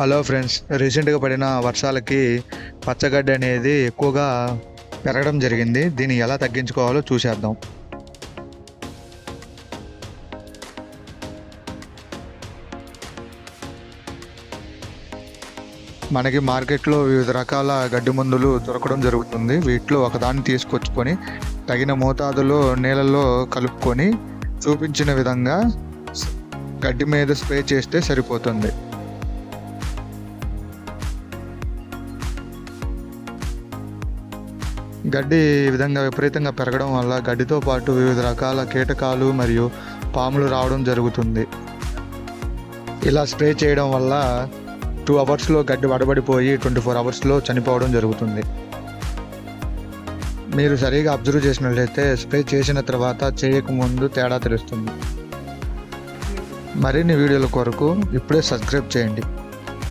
Hello friends రీసెంట్గా పడిన వర్షాలకి పచ్చగడ్డి అనేది ఎక్కువగా పెరగడం జరిగింది. దీన్ని ఎలా తగ్గించుకోవాలో చూసేద్దాం. మనకి మార్కెట్లో వివిధ రకాల గడ్డి మందులు దొరకడం జరుగుతుంది. వీటిలో ఒకదాన్ని తీసుకొచ్చుకొని తగిన మోతాదులో నీళ్ళల్లో కలుపుకొని చూపించిన విధంగా గడ్డి మీద స్ప్రే చేస్తే సరిపోతుంది. గడ్డి ఈ విధంగా విపరీతంగా పెరగడం వల్ల గడ్డితో పాటు వివిధ రకాల కీటకాలు మరియు పాములు రావడం జరుగుతుంది. ఇలా స్ప్రే చేయడం వల్ల టూ అవర్స్లో గడ్డి వడబడిపోయి ట్వంటీ ఫోర్ అవర్స్లో చనిపోవడం జరుగుతుంది. మీరు సరిగా అబ్జర్వ్ చేసినట్లయితే స్ప్రే చేసిన తర్వాత చేయకముందు తేడా తెలుస్తుంది. మరిన్ని వీడియోల కొరకు ఇప్పుడే సబ్స్క్రైబ్ చేయండి.